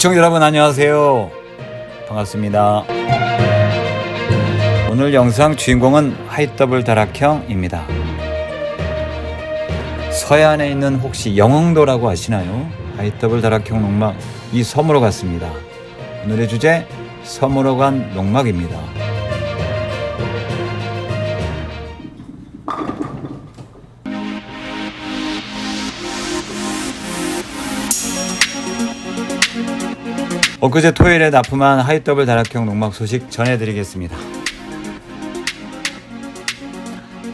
시청자 여러분 안녕하세요. 반갑습니다. 오늘 영상 주인공은 하이더블 다락형입니다. 서해안에 있는 혹시 영흥도라고 아시나요? 하이더블 다락형 농막 이 섬으로 갔습니다. 오늘의 주제 섬으로 간 농막입니다. 엊그제 토요일에 납품한 하이더블 다락형 농막 소식 전해드리겠습니다.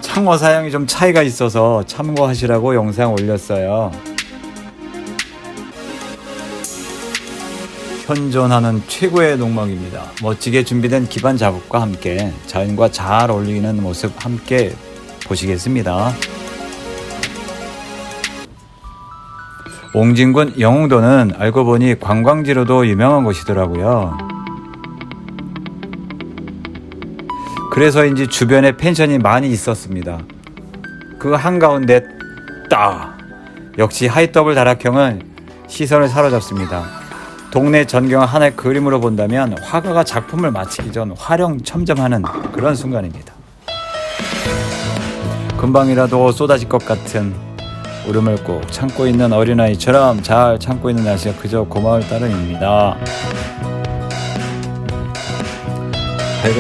창호 사양이 좀 차이가 있어서 참고하시라고 영상 올렸어요. 현존하는 최고의 농막입니다. 멋지게 준비된 기반 작업과 함께 자연과 잘 어울리는 모습 함께 보시겠습니다. 옹진군 영흥도는 알고 보니 관광지로도 유명한 곳이더라고요. 그래서인지 주변에 펜션이 많이 있었습니다. 그 한가운데 딱 역시 하이더블 다락형은 시선을 사로잡습니다. 동네 전경 하나의 그림으로 본다면 화가가 작품을 마치기 전 화령 첨점하는 그런 순간입니다. 금방이라도 쏟아질 것 같은 울음을 꾹 참고 있는 어린아이처럼 잘 참고 있는 날씨가 그저 고마울 따름입니다.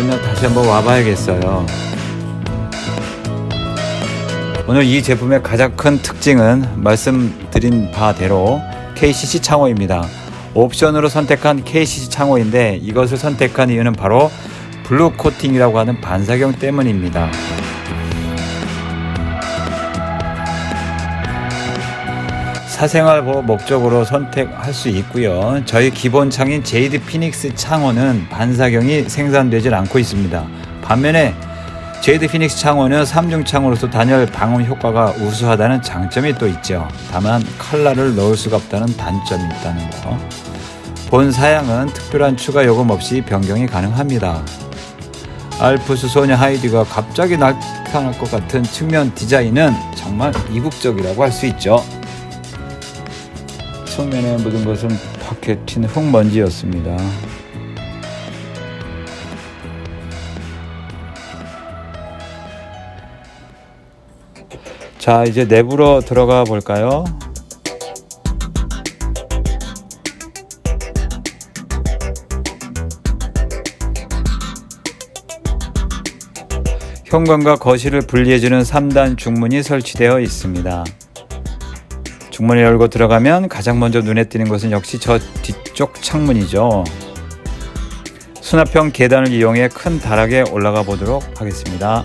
날 다시 한번 와봐야겠어요. 오늘 이 제품의 가장 큰 특징은 말씀드린 바대로 KCC 창호입니다. 옵션으로 선택한 KCC 창호인데 이것을 선택한 이유는 바로 블루 코팅이라고 하는 반사경 때문입니다. 사생활 보호 목적으로 선택할 수 있고요. 저희 기본 창인 제이드 피닉스 창호는 반사경이 생산되질 않고 있습니다. 반면에 제이드 피닉스 창호는 3중 창호로서 단열 방음 효과가 우수하다는 장점이 또 있죠. 다만 칼라를 넣을 수가 없다는 단점이 있다는 거. 본 사양은 특별한 추가 요금 없이 변경이 가능합니다. 알프스 소녀 하이디가 갑자기 나타날 것 같은 측면 디자인은 정말 이국적이라고 할 수 있죠. 측면에 묻은 것은 팍해 튄 흙먼지였습니다. 자, 이제 내부로 들어가 볼까요? 현관과 거실을 분리해주는 3단 중문이 설치되어 있습니다. 중문을 열고 들어가면 가장 먼저 눈에 띄는 것은 역시 저 뒤쪽 창문이죠. 수납형 계단을 이용해 큰 다락에 올라가 보도록 하겠습니다.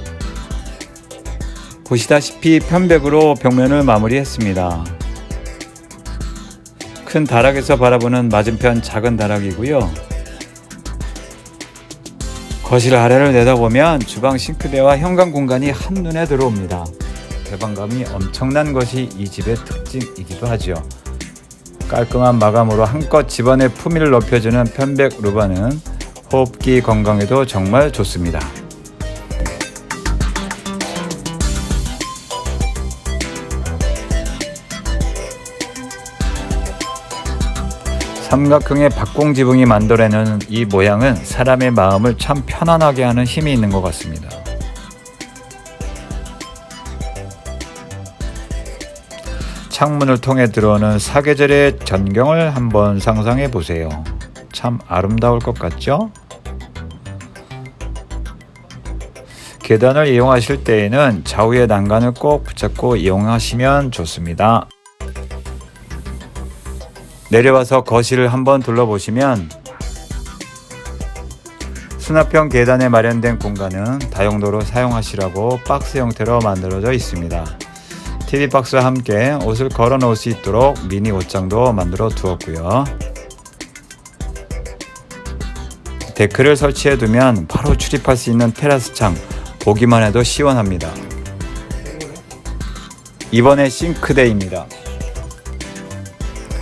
보시다시피 편백으로 벽면을 마무리했습니다. 큰 다락에서 바라보는 맞은편 작은 다락이고요. 거실 아래를 내다보면 주방 싱크대와 현관 공간이 한눈에 들어옵니다. 개방감이 엄청난 것이 이 집의 특징이기도 하죠. 깔끔한 마감으로 한껏 집안의 품위를 높여주는 편백 루바는 호흡기 건강에도 정말 좋습니다. 삼각형의 박공 지붕이 만들어내는 이 모양은 사람의 마음을 참 편안하게 하는 힘이 있는 것 같습니다. 창문을 통해 들어오는 사계절의 전경을 한번 상상해 보세요. 참 아름다울 것 같죠? 계단을 이용하실 때에는 좌우의 난간을 꼭 붙잡고 이용하시면 좋습니다. 내려와서 거실을 한번 둘러보시면 수납형 계단에 마련된 공간은 다용도로 사용하시라고 박스 형태로 만들어져 있습니다. TV 박스와 함께 옷을 걸어 놓을 수 있도록 미니 옷장도 만들어 두었고요. 데크를 설치해 두면 바로 출입할 수 있는 테라스 창 보기만 해도 시원합니다. 이번에 싱크대입니다.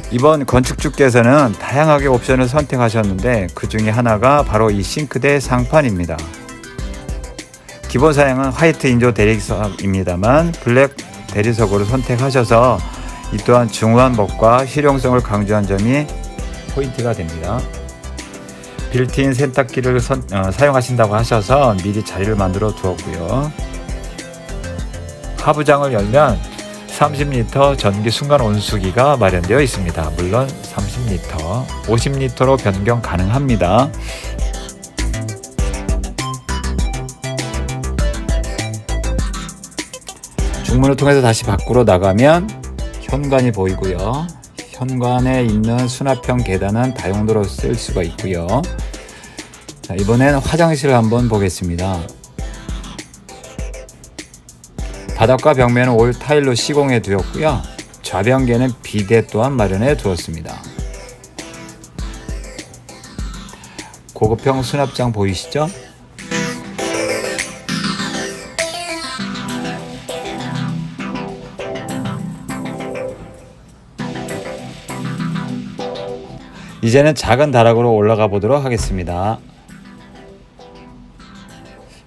이번 건축주께서는 다양하게 옵션을 선택하셨는데 그 중에 하나가 바로 이 싱크대 상판입니다. 기본 사양은 화이트 인조 대리석입니다만 블랙 대리석으로 선택하셔서 이 또한 중후한 법과 실용성을 강조한 점이 포인트가 됩니다. 빌트인 세탁기를 선- 어, 사용하신다고 하셔서 미리 자리를 만들어 두었고요. 하부장을 열면 30리터 전기 순간 온수기가 마련되어 있습니다. 물론 30리터, 50리터로 변경 가능합니다. 중문을 통해서 다시 밖으로 나가면 현관이 보이고요. 현관에 있는 수납형 계단은 다용도로 쓸 수가 있고요. 자, 이번엔 화장실을 한번 보겠습니다. 바닥과 벽면은 올 타일로 시공해 두었고요. 좌변계는 비대 또한 마련해 두었습니다. 고급형 수납장 보이시죠? 이제는 작은 다락으로 올라가 보도록 하겠습니다.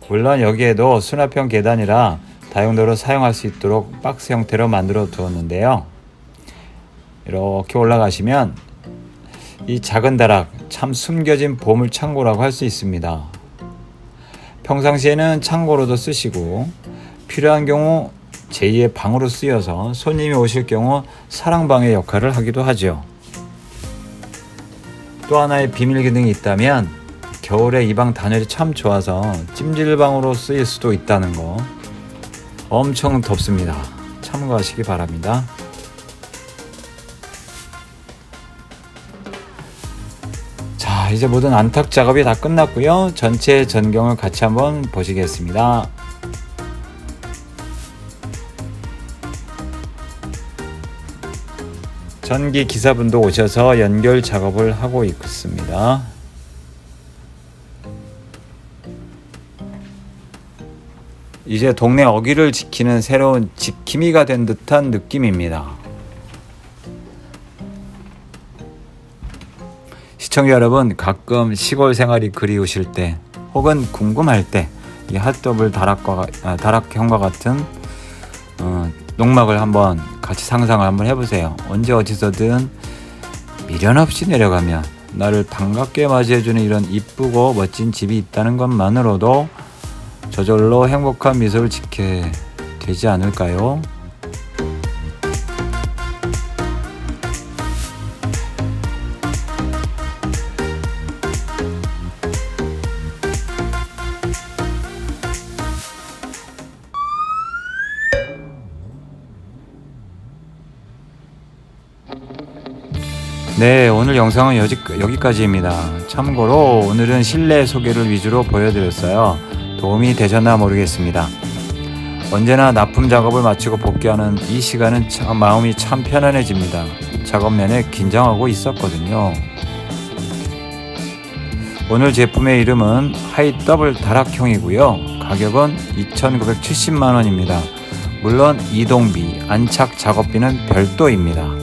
물론 여기에도 수납형 계단이라 다용도로 사용할 수 있도록 박스 형태로 만들어 두었는데요. 이렇게 올라가시면 이 작은 다락 참 숨겨진 보물 창고라고 할 수 있습니다. 평상시에는 창고로도 쓰시고 필요한 경우 제2의 방으로 쓰여서 손님이 오실 경우 사랑방의 역할을 하기도 하죠. 또 하나의 비밀 기능이 있다면 겨울에 이 방 단열이 참 좋아서 찜질방으로 쓰일 수도 있다는 거 엄청 덥습니다. 참고하시기 바랍니다. 자 이제 모든 안탁 작업이 다 끝났고요. 전체 전경을 같이 한번 보시겠습니다. 전기 기사분도 오셔서 연결 작업을 하고 있습니다. 이제 동네 어귀를 지키는 새로운 지킴이가 된 듯한 느낌입니다. 시청자 여러분, 가끔 시골 생활이 그리우실 때 혹은 궁금할 때 이 핫더블 다락과 아, 다락형과 같은 어, 농막을 한번 같이 상상을 한번 해보세요. 언제 어디서든 미련 없이 내려가면 나를 반갑게 맞이해주는 이런 이쁘고 멋진 집이 있다는 것만으로도 저절로 행복한 미소를 짓게 되지 않을까요? 네, 오늘 영상은 여기, 여기까지입니다. 참고로 오늘은 실내 소개를 위주로 보여드렸어요. 도움이 되셨나 모르겠습니다. 언제나 납품 작업을 마치고 복귀하는 이 시간은 참 마음이 참 편안해집니다. 작업 내내 긴장하고 있었거든요. 오늘 제품의 이름은 하이 더블 다락형이고요. 가격은 2,970만 원입니다. 물론 이동비, 안착 작업비는 별도입니다.